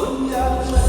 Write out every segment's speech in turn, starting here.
Und ja,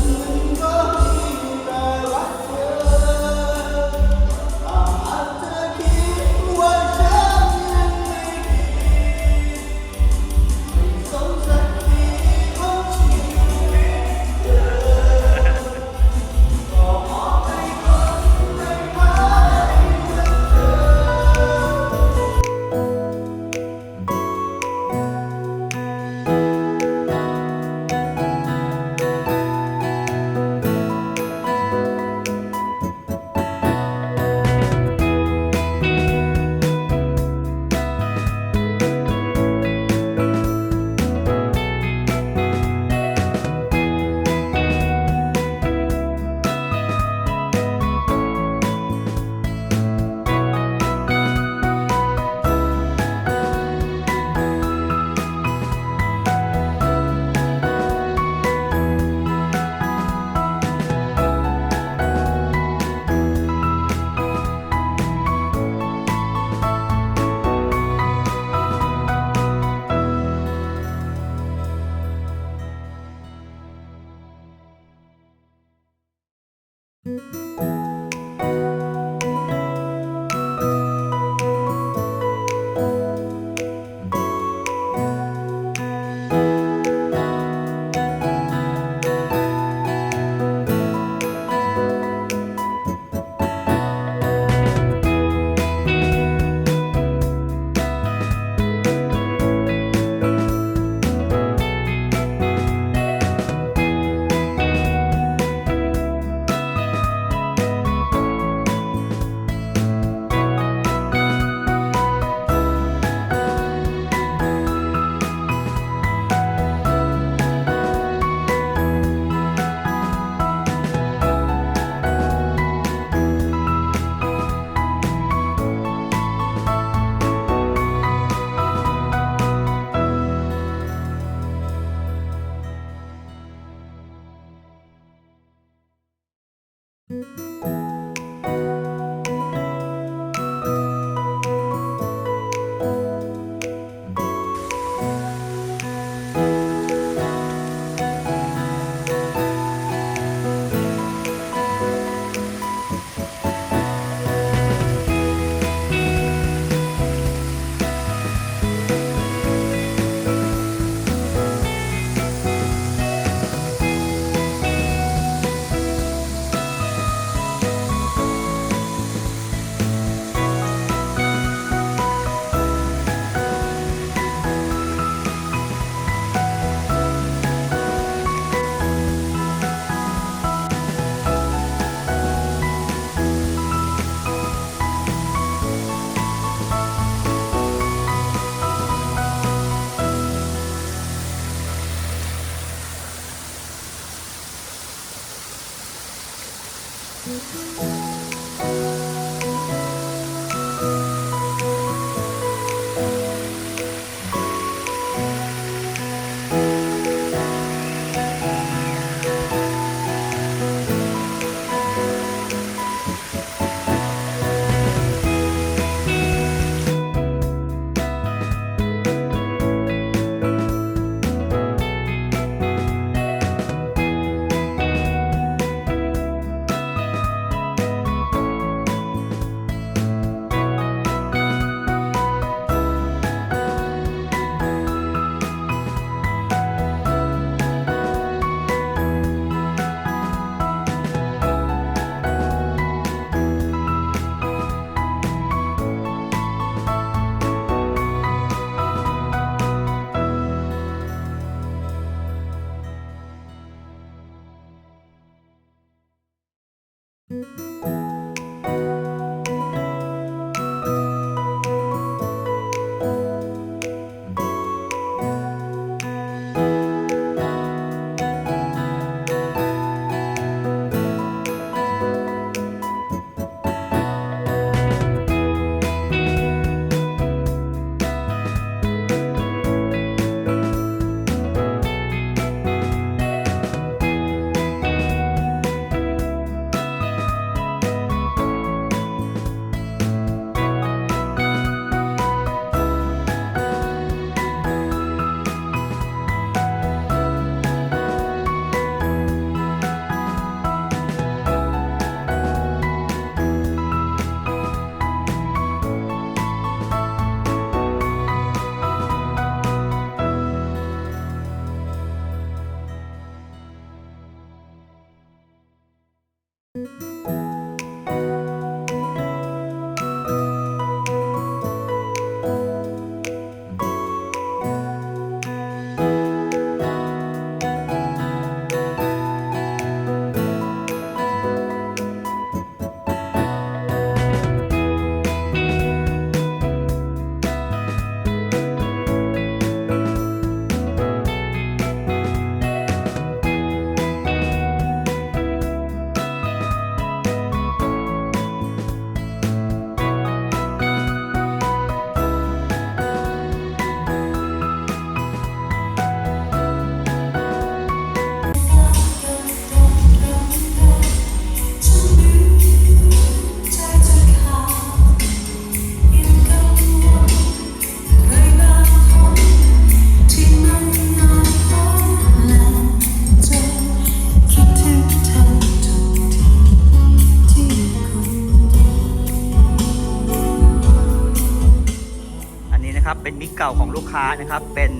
นะครับ เป็นมิกเก่าของลูกค้านะครับ เป็น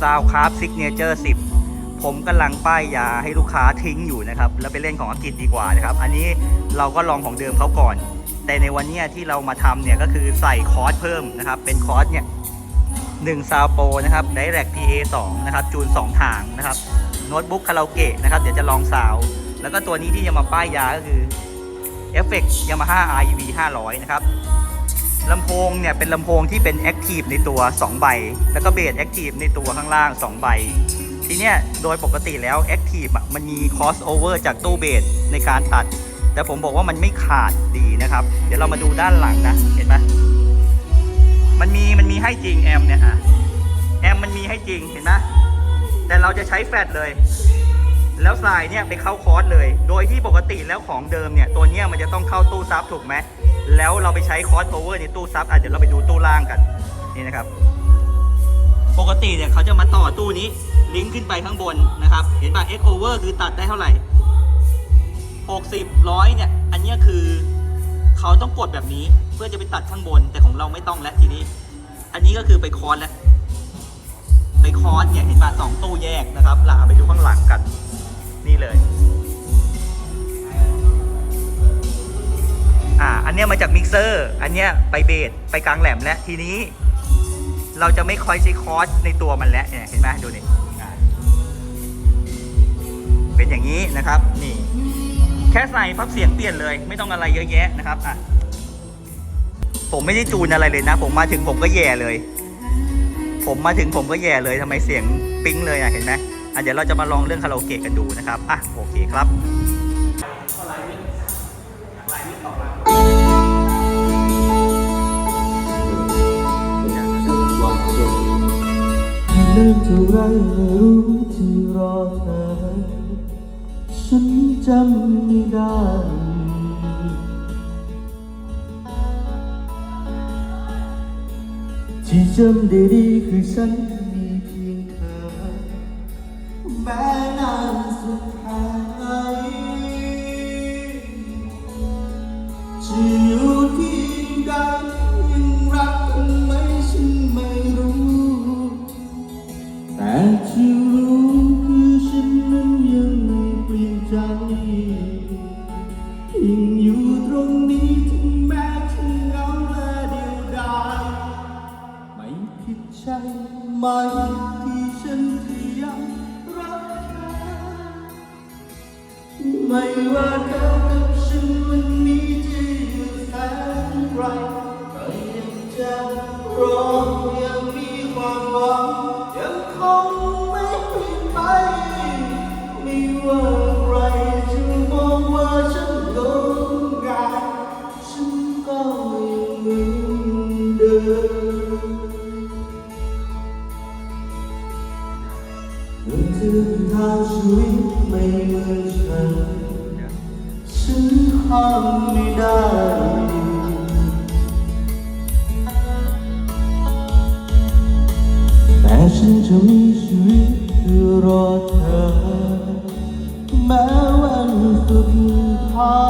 ซาวคราฟซิกเนเจอร์10ผมกำลังป้ายยาให้ลูกค้าทิ้งอยู่นะครับ แล้วไปเล่นของอังกฤษดีกว่านะครับ อันนี้เราก็ลองของเดิมเขาก่อน แต่ในวันเนี้ยที่เรามาทำเนี่ยก็คือใส่คอร์สเพิ่มนะครับ เป็นคอร์สเนี่ยหนึ่งซาวโปรนะครับ Direct PA 2นะครับ จูน 2 ทางนะครับ โน้ตบุ๊กคาราโอเกะนะครับ เดี๋ยวจะลองซาว แล้วก็ตัวนี้ที่จะมาป้ายยาก็คือเอฟเฟกต์ Yamaha REV 500 นะครับ ลำโพงเนี่ยเป็นลำโพงที่เป็นแอคทีฟในตัว 2 ใบ แล้วก็เบสแอคทีฟในตัวข้างล่าง 2 ใบ ทีเนี้ยโดยปกติแล้วแอคทีฟอะมันมีคอสโอเวอร์จากตู้เบสในการตัด แต่ผมบอกว่ามันไม่ขาดดีนะครับ เดี๋ยวเรามาดูด้านหลังนะ เห็นไหมมันมีมันมีให้จริงแอมเนี่ยอะแอมมันมีให้จริงเห็นไหมแต่เราจะใช้แฟลชเลย แล้วสายเนี่ยไปเข้าคอร์สเลย โดยที่ปกติแล้วของเดิมเนี่ยตัวเนี้ยมันจะต้องเข้าตู้ซับถูกไหม แล้วเราไปใช้คอสโอเวอร์ในตู้ซับอะเดี๋ยวเราไปดูตู้ล่างกันนี่นะครับ ปกติเนี่ยเขาจะมาต่อตู้นี้ลิงก์ขึ้นไปข้างบนนะครับ เห็นป่ะ X over คือตัดได้เท่าไหร่ 60ร้อยเนี่ย อันเนี้ยคือเขาต้องกดแบบนี้เพื่อจะไปตัดข้างบนแต่ของเราไม่ต้องแล้วทีนี้ อันนี้ก็คือไปคอสแล้วไปคอสเนี่ยเห็นป่ะสองตู้แยกนะครับลังไปดูข้างหลังกัน นี่เลย อ่า อันเนี้ยมาจากมิกเซอร์ อันเนี้ยไปเบสไปกลางแหลมแล้วทีนี้ เราจะไม่คอยใช้คอร์สในตัวมันแล้วเนี่ยเห็นไหมดูนี่อ่าเป็นอย่างนี้นะครับ นี่ แค่ใส่พับเสียงเปลี่ยนเลย ไม่ต้องอะไรเยอะแยะนะครับอะผมไม่ได้จูนอะไรเลยนะ ผมมาถึงผมก็แย่เลย ผมมาถึงผมก็แย่เลยทำไมเสียงปิ๊งเลยอะเห็นไหมอะเดี๋ยวเราจะมาลองเรื่องคาราโอเกะกันดูนะครับอะโอเคครับ ลืมเท่าไรไม่รู้ที่รอเธอ ฉันจำไม่ได้ ที่จำได้ดีคือฉัน ทางชีวิตไม่เหมือนฉันฉันห้ามไม่ได้ แม้วันสุดท้าย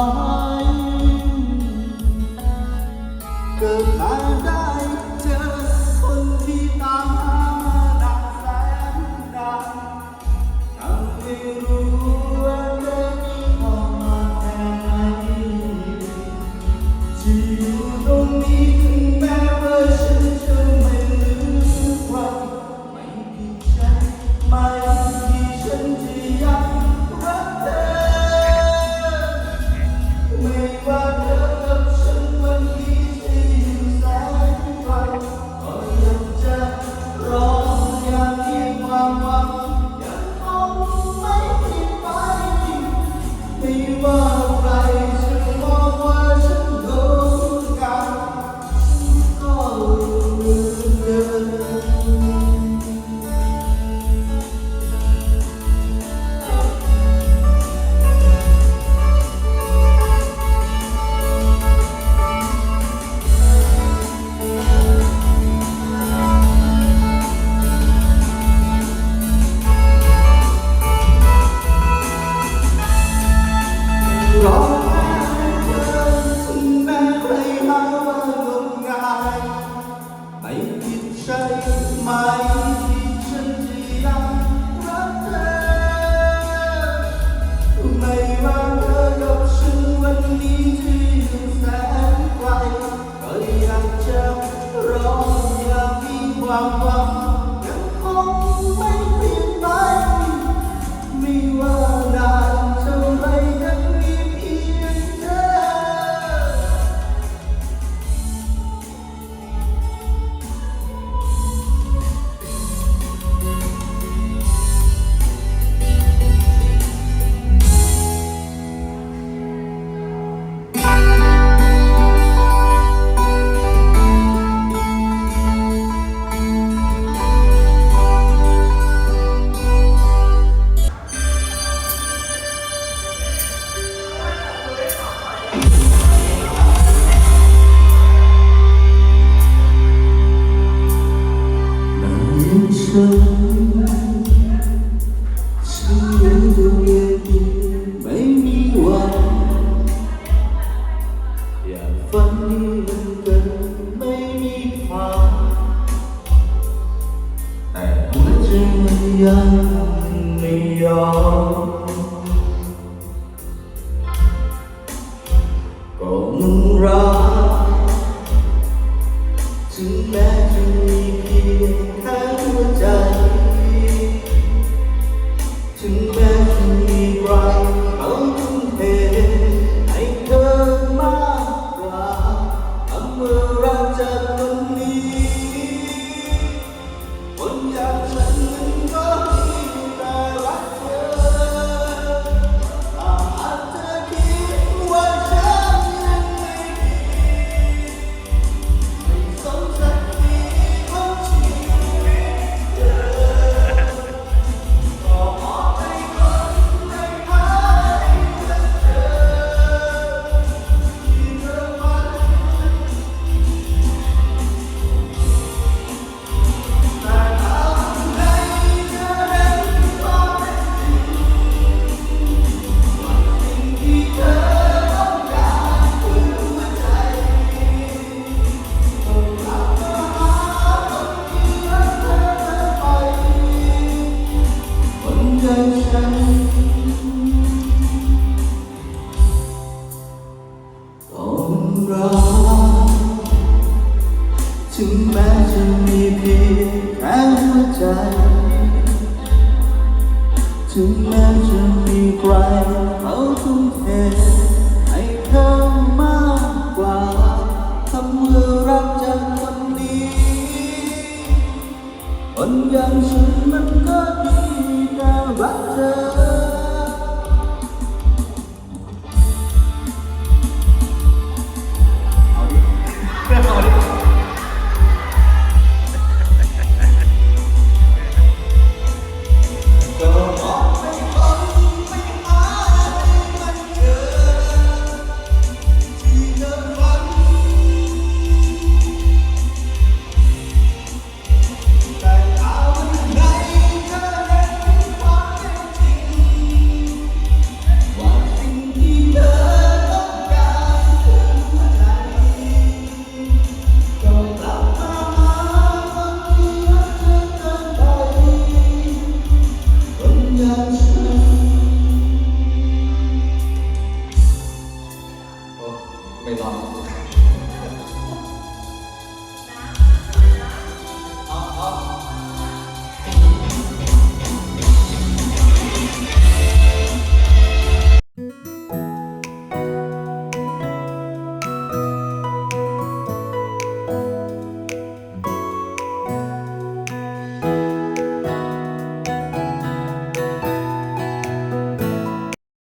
ก็มึงรักถึงแม้ 对吧